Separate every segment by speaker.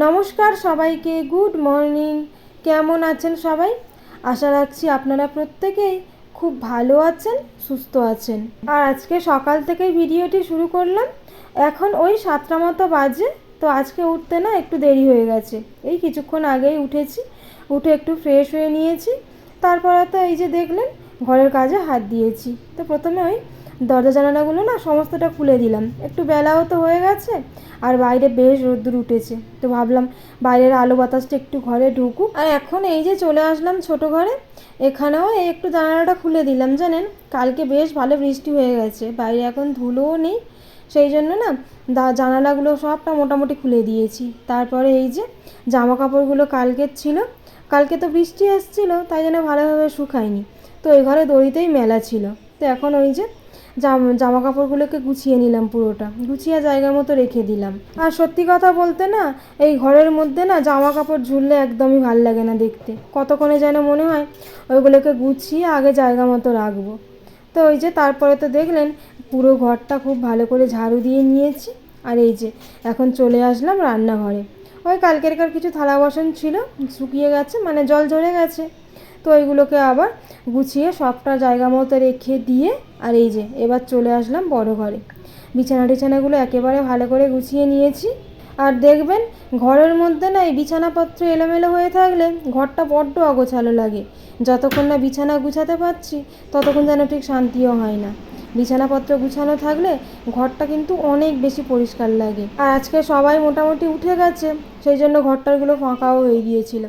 Speaker 1: নমস্কার সবাইকে, good morning. কেমন আছেন সবাই? আশা রাখছি আপনারা প্রত্যেকেই খুব ভালো আছেন, সুস্থ আছেন। আর আজকে সকাল থেকেই ভিডিওটি শুরু করলাম। এখন ওই সাতটা মতো বাজে, তো আজকে উঠতে না একটু দেরি হয়ে গেছে। এই কিছুক্ষণ আগেই উঠেছি, উঠে একটু ফ্রেশ হয়ে নিয়েছি। তারপরে তো এই যে দেখলেন, ঘরের কাজে হাত দিয়েছি। তো প্রথমে ওই দরজা জানালাগুলো না সমস্তটা খুলে দিলাম। একটু বেলাও তো হয়ে গেছে আর বাইরে বেশ রোদ্দুর উঠেছে। তো ভাবলাম বাইরের আলো বাতাসটা একটু ঘরে ঢুকুক। আর এখন এই যে চলে আসলাম ছোট ঘরে, এখানেও এই একটু জানালাটা খুলে দিলাম, জানেন? কালকে বেশ ভালো বৃষ্টি হয়ে গেছে, বাইরে এখন ধুলোও নেই। সেই জন্য না দা জানালাগুলো সবটা মোটামুটি খুলে দিয়েছি। তারপরে এই যে জামা কাপড়গুলো কালকের ছিল। কালকে তো বৃষ্টি এসেছিল, তাই জন্য ভালোভাবে শুকায়নি। তো ওই ঘরে দড়িতেই মেলা ছিল। তো এখন ওই যে জামা কাপড়গুলোকে গুছিয়ে নিলাম পুরোটা। গুছিয়ে জায়গা মতো রেখে দিলাম। আর সত্যি কথা বলতে না, এই ঘরের মধ্যে না জামা কাপড় ঝুললে একদমই ভালো লাগে না দেখতে। কতক্ষণে যেন মনে হয় ওইগুলোকে গুছিয়ে আগে জায়গা মতো রাখব। তো ওই যে তারপরে তো দেখলেন, পুরো ঘরটা খুব ভালো করে ঝাড়ু দিয়ে নিয়েছি। আর এই যে এখন চলে আসলাম রান্নাঘরে। ওই কালকেরকার কিছু থালা বাসন ছিল, শুকিয়ে গেছে মানে জল ঝরে গেছে। তো এইগুলোকে আবার গুছিয়ে সবটা জায়গা মতো রেখে দিয়ে, আর এই যে, এবার চলে আসলাম বড় ঘরে। বিছানা টিছানাগুলো একেবারে ভালো করে গুছিয়ে নিয়েছি। আর দেখবেন, ঘরের মধ্যে না এই বিছানাপত্র এলোমেলো হয়ে থাকলে ঘরটা বড্ড অগোছালো লাগে। যতক্ষণ না বিছানা গুছাতে পারছি, ততক্ষণ যেন ঠিক শান্তিও হয় না। বিছানাপত্র গুছানো থাকলে ঘরটা কিন্তু অনেক বেশি পরিষ্কার লাগে। আর আজকে সবাই মোটামুটি উঠে গেছে, সেই জন্য ঘরটারগুলো ফাঁকাও হয়ে গিয়েছিল।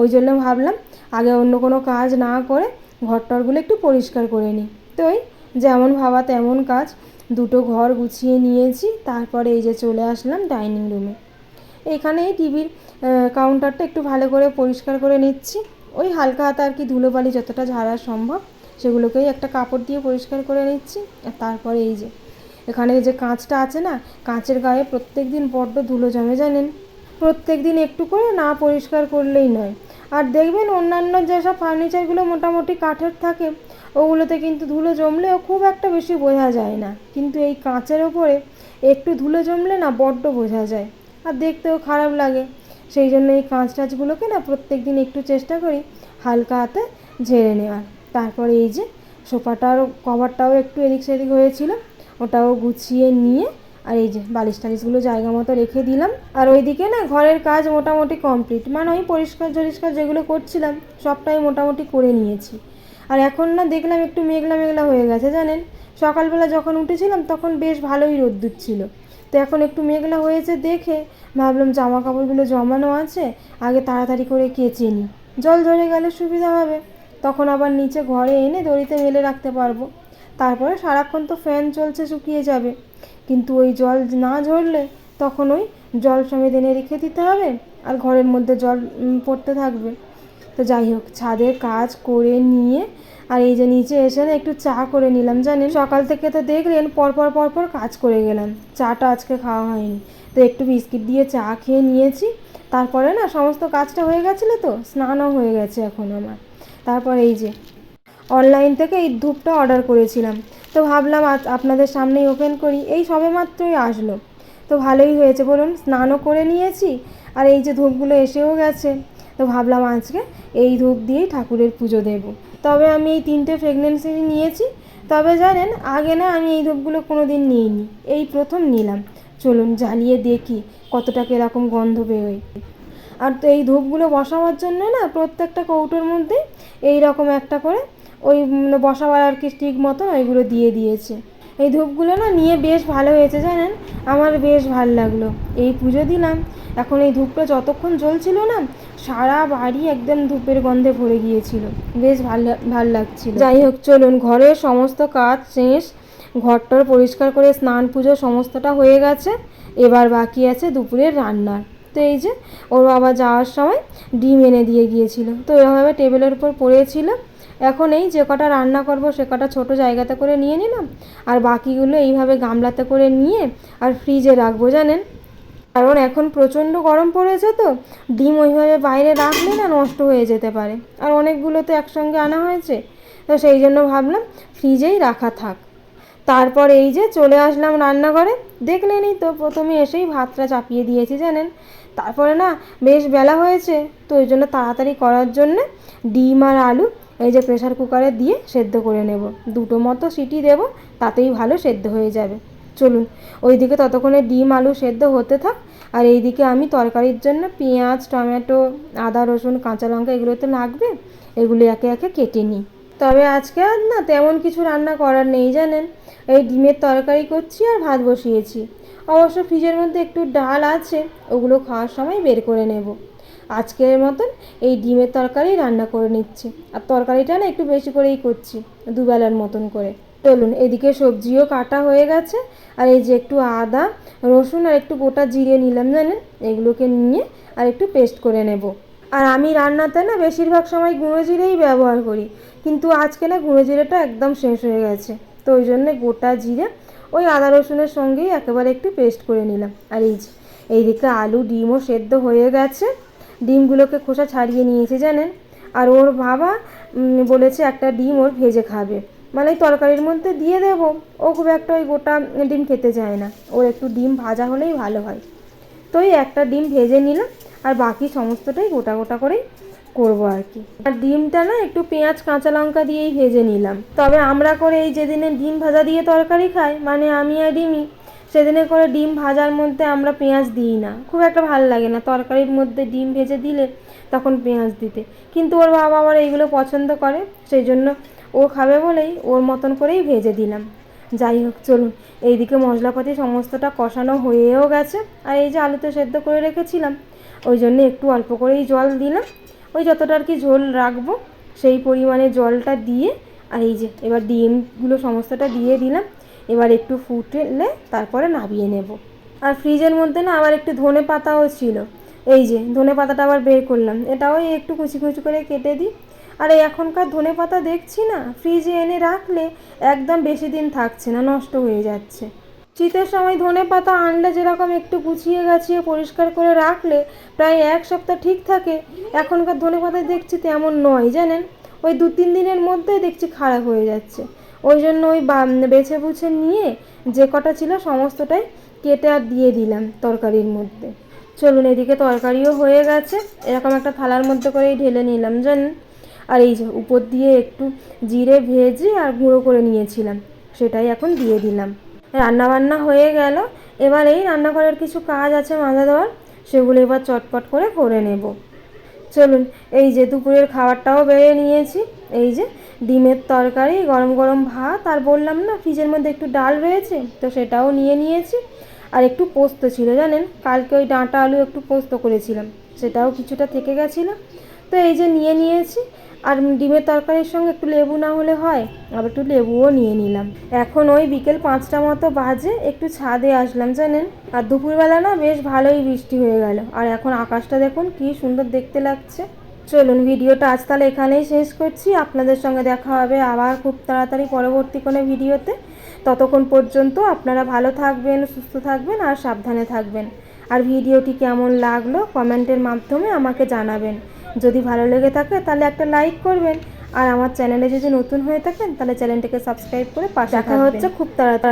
Speaker 1: ওই জন্য ভাবলাম আগে অন্য কোনো কাজ না করে ঘরটরগুলো একটু পরিষ্কার করে নিই। তো ওই যেমন ভাবা তেমন কাজ, দুটো ঘর গুছিয়ে নিয়েছি, তারপরে এই যে চলে আসলাম ডাইনিং রুমে। এখানে টিভির কাউন্টারটা একটু ভালো করে পরিষ্কার করে নিচ্ছি। ওই হালকা হাতে আর কি ধুলোবালি যতটা ঝাড়া সম্ভব। সেগুলোকেই একটা কাপড় দিয়ে পরিষ্কার করে নিচ্ছি। আর তারপরে এই যে, এখানে যে কাঁচটা আছে না, কাঁচের গায়ে প্রত্যেক দিন বড্ড ধুলো জমে জানেন? প্রত্যেক দিন একটু করে না পরিষ্কার করলেই নয়। আর দেখবেন অন্যান্য যেসব ফার্নিচারগুলো মোটামুটি কাঠের থাকে, ওগুলোতে কিন্তু ধুলো জমলেও খুব একটা বেশি বোঝা যায় না। কিন্তু এই কাঁচের ওপরে একটু ধুলো জমলে না বড্ড বোঝা যায়। আর দেখতেও খারাপ লাগে। সেই জন্য এই কাঁচ টাচগুলোকে না প্রত্যেক দিন একটু চেষ্টা করি হালকা হাতে ঝেড়ে নেওয়ার। তারপরে এই যে সোফাটার কভারটাও একটু এদিক সেদিক হয়েছিল, ওটাও গুছিয়ে নিয়ে আর এই যে বালিশ টালিশগুলো জায়গা মতো রেখে দিলাম। আর ওইদিকে না ঘরের কাজ মোটামুটি কমপ্লিট মানে ওই পরিষ্কার জরিষ্কার যেগুলো করছিলাম সবটাই মোটামুটি করে নিয়েছি। আর এখন না দেখলাম একটু মেঘলা মেঘলা হয়ে গেছে জানেন, সকালবেলা যখন উঠেছিলাম তখন বেশ ভালোই রোদ্দুর ছিল। তো এখন একটু মেঘলা হয়েছে দেখে ভাবলাম জামা কাপড়গুলো জমানো আছে, আগে তাড়াতাড়ি করে কেচে নিই। জল ঝরে গেলে সুবিধা হবে। তখন আবার নিচে ঘরে এনে দড়িতে মেলে রাখতে পারব। তারপরে সারাক্ষণ তো ফ্যান চলছে, শুকিয়ে যাবে। কিন্তু ওই জল না ঝরলে তখন ওই জল সমেত এনে রেখে দিতে হবে আর ঘরের মধ্যে জল পড়তে থাকবে। তো যাই হোক, ছাদের কাজ করে নিয়ে আর এই যে নিচে এসে না একটু চা করে নিলাম, জানেন? সকাল থেকে তো দেখলেন পরপর পরপর কাজ করে গেলাম। চাটা আজকে খাওয়া হয়নি। তো একটু বিস্কিট দিয়ে চা খেয়ে নিয়েছি। তারপরে না সমস্ত কাজটা হয়ে গেছিল তো, স্নানও হয়ে গেছে এখন আমার। তারপর এই যে অনলাইন থেকে এই ধূপটা অর্ডার করেছিলাম। তো ভাবলাম আজ আপনাদের সামনেই ওপেন করি, এই সবে মাত্রই আসলো। তো ভালোই হয়েছে, বলুন, স্নানও করে নিয়েছি, আর এই যে ধূপগুলো এসেও গেছে। তো ভাবলাম আজকে এই ধূপ দিয়েই ঠাকুরের পুজো দেব। তবে আমি এই তিনটে প্রেগনেন্সি নিয়েছি। তবে জানেন, আগে না আমি এই ধূপগুলো কোনো দিন নিইনি, এই প্রথম নিলাম। চলুন জ্বালিয়ে দেখি কতটা কীরকম গন্ধ বেরোয়। আর তো এই ধূপগুলো বসাবার জন্য না প্রত্যেকটা কৌটোর মধ্যে এই রকম একটা করে ওই বসাবার আর কি স্টিক মতো ওইগুলো দিয়ে দিয়েছে। এই ধূপগুলো না নিয়ে বেশ ভালো হয়েছে জানেন? আমার বেশ ভালো লাগল। এই পুজো দিলাম। এখন এই ধূপটা যতক্ষণ জ্বলছিল না, সারা বাড়ি একদম ধূপের গন্ধে ভরে গিয়েছিল। বেশ ভালো ভালো লাগছিল। যাই হোক, চলুন, ঘরের সমস্ত কাজ শেষ। ঘরটর পরিষ্কার করে স্নান পুজো সমস্তটা হয়ে গেছে। এবার বাকি আছে দুপুরের রান্নার। তো এই যে ওর বাবা যাওয়ার সময় ডিম এনে দিয়ে গিয়েছিল। তো এভাবে টেবিলের উপর পড়েছিল। এখন এই যে কটা রান্না করব, সে কটা ছোটো জায়গাতে করে নিয়ে নিলাম। আর বাকিগুলো এইভাবে গামলাতে করে নিয়ে আর ফ্রিজে রাখব, জানেন? কারণ এখন প্রচণ্ড গরম পড়েছে তো, ডিম ওইভাবে বাইরে রাখলে না নষ্ট হয়ে যেতে পারে। আর অনেকগুলো তো একসঙ্গে আনা হয়েছে। তো সেই জন্য ভাবলাম ফ্রিজেই রাখা থাক। তারপর এই যে চলে আসলাম রান্নাঘরে। দেখলেনই তো, প্রথমে এসেই ভাতটা চাপিয়ে দিয়েছি জানেন। তারপরে না, বেশ বেলা হয়েছে, তো ওই জন্য তাড়াতাড়ি করার জন্য ডিম আর আলু এই যে প্রেসার কুকারে দিয়ে সেদ্ধ করে নেব। দুটো মতো সিটি দেব, তাতেই ভালো সেদ্ধ হয়ে যাবে। চলুন, ওইদিকে ততক্ষণে ডিম আলু সেদ্ধ হতে থাক। আর এইদিকে আমি তরকারির জন্য পেঁয়াজ, টমেটো, আদা, রসুন, কাঁচা লঙ্কা এগুলো তো লাগবে, এগুলি একে একে কেটে নিই। তবে আজকে আর না তেমন কিছু রান্না করার নেই জানেন। এই ডিমের তরকারি করছি আর ভাত বসিয়েছি। অবশ্য ফ্রিজের মধ্যে একটু ডাল আছে, ওগুলো খাওয়ার সময় বের করে নেব। আজকের মতন এই ডিমের তরকারি রান্না করে নিচ্ছি। আর তরকারিটা না একটু বেশি করেই করছি, দুবেলার মতন করে। চলুন, এদিকে সবজিও কাটা হয়ে গেছে। আর এই যে একটু আদা, রসুন আর একটু গোটা জিরে নিলাম জানেন, এগুলোকে নিয়ে আর একটু পেস্ট করে নেব। আর আমি রান্নাতে না বেশিরভাগ সময় গুঁড়ো জিরেই ব্যবহার করি। কিন্তু আজকে না গুঁড়ো জিরেটা একদম শেষ হয়ে গেছে। তো ওই জন্যে গোটা জিরে ওই আদা রসুনের সঙ্গেই একেবারে একটু পেস্ট করে নিলাম। আর এই যে, এইদিকে আলু ডিমও সেদ্ধ হয়ে গেছে। ডিমগুলোকে খোসা ছাড়িয়ে নিয়েছে জানেন? আর ওর বাবা বলেছে একটা ডিম ওর ভেজে খাবে। মানে তরকারির মধ্যে দিয়ে দেবো। ও খুব একটা ওই গোটা ডিম খেতে চায় না। ওর একটু ডিম ভাজা হলেই ভালো হয়। তো ওই একটা ডিম ভেজে নিলাম। আর বাকি সমস্তটাই গোটা গোটা করেই করব আর কি। আর ডিমটা না একটু পেঁয়াজ, কাঁচা লঙ্কা দিয়েই ভেজে নিলাম। তবে আমরা করে এই যেদিনে ডিম ভাজা দিয়ে তরকারি খাই মানে আমি আর ডিমই সেদিনে করে ডিম ভাজার মধ্যে আমরা পেঁয়াজ দিই না। খুব একটা ভালো লাগে না তরকারির মধ্যে ডিম ভেজে দিলে তখন পেঁয়াজ দিতে। কিন্তু ওর বাবা আবার এইগুলো পছন্দ করে, সেই জন্য ও খাবে বলেই ওর মতন করেই ভেজে দিলাম। যাই হোক, চলুন। এইদিকে মশলাপাতি সমস্তটা কষানো হয়েও গেছে। আর এই যে আলুতে সেদ্ধ করে রেখেছিলাম ওই জন্য একটু অল্প করেই জল দিলাম। ওই যতটা আর কি ঝোল রাখব, সেই পরিমাণে জলটা দিয়ে, আর এই যে এবার ডিমগুলো সমস্তটা দিয়ে দিলাম। এবার একটু ফুটলে তারপরে নামিয়ে নেব। আর ফ্রিজের মধ্যে না আবার একটু ধনে পাতাও ছিল। এই যে ধনে পাতাটা আবার বের করলাম। এটাও একটু কুচি কুচি করে কেটে দিই। আর এখনকার ধনে পাতা দেখছি না? ফ্রিজে এনে রাখলে একদম বেশি দিন থাকছে না, নষ্ট হয়ে যাচ্ছে। শীতের সময় ধনে পাতা আনলে যেরকম একটু গুছিয়ে গাছিয়ে পরিষ্কার করে রাখলে প্রায় এক সপ্তাহ ঠিক থাকে। এখনকার ধনে পাতা দেখছি তেমন নয়, জানেন? ওই দু তিন দিনের মধ্যেই দেখছি খারাপ হয়ে যাচ্ছে। ওই জন্য ওই বেছে বুছে নিয়ে যে কটা ছিল সমস্তটাই কেটে আর দিয়ে দিলাম তরকারির মধ্যে। চলুন এদিকে তরকারিও হয়ে গেছে। এরকম একটা থালার মধ্যে করেই ঢেলে নিলাম, জানেন? আর এই যে উপর দিয়ে একটু জিরে ভেজে আর গুঁড়ো করে নিয়েছিলাম। সেটাই এখন দিয়ে দিলাম। রান্না বান্না হয়ে গেল। এবার এই রান্নাঘরের কিছু কাজ আছে মাজা দেওয়ার, সেগুলো এবার চটপট করে করে নেব। চলুন, এই যে দুপুরের খাবারটাও বেড়ে নিয়েছি। এই যে ডিমের তরকারি, গরম গরম ভাত, আর বললাম না ফ্রিজের মধ্যে একটু ডাল রয়েছে, তো সেটাও নিয়ে নিয়েছি। আর একটু পোস্ত ছিল, জানেন? কালকে ওই ডাঁটা আলু একটু পোস্ত করেছিলাম, সেটাও কিছুটা থেকে গেছিল। তো এই যে নিয়ে নিয়েছি আর ডিমের তরকারির সঙ্গে একটু লেবু না হলে হয়, আবার একটু লেবুও নিয়ে নিলাম। এখন ওই বিকেল পাঁচটা মতো বাজে, একটু ছাদে আসলাম, জানেন? আর দুপুরবেলা না বেশ ভালোই বৃষ্টি হয়ে গেল। আর এখন আকাশটা দেখুন, কি সুন্দর দেখতে লাগছে। চলুন, ভিডিওটা আজ তাহলে এখানেই শেষ করছি। আপনাদের সঙ্গে দেখা হবে আবার খুব তাড়াতাড়ি পরবর্তী কোনো ভিডিওতে। ততক্ষণ পর্যন্ত আপনারা ভালো থাকবেন, সুস্থ থাকবেন আর সাবধানে থাকবেন। আর ভিডিওটি কেমন লাগল কমেন্টের মাধ্যমে আমাকে জানাবেন। যদি ভালো লেগে থাকে তাহলে একটা লাইক করবেন। আর আমার চ্যানেলে যদি নতুন হয়ে থাকেন তাহলে চ্যানেলটিকে সাবস্ক্রাইব করে পাশে দেখা হচ্ছে খুব তাড়াতাড়ি।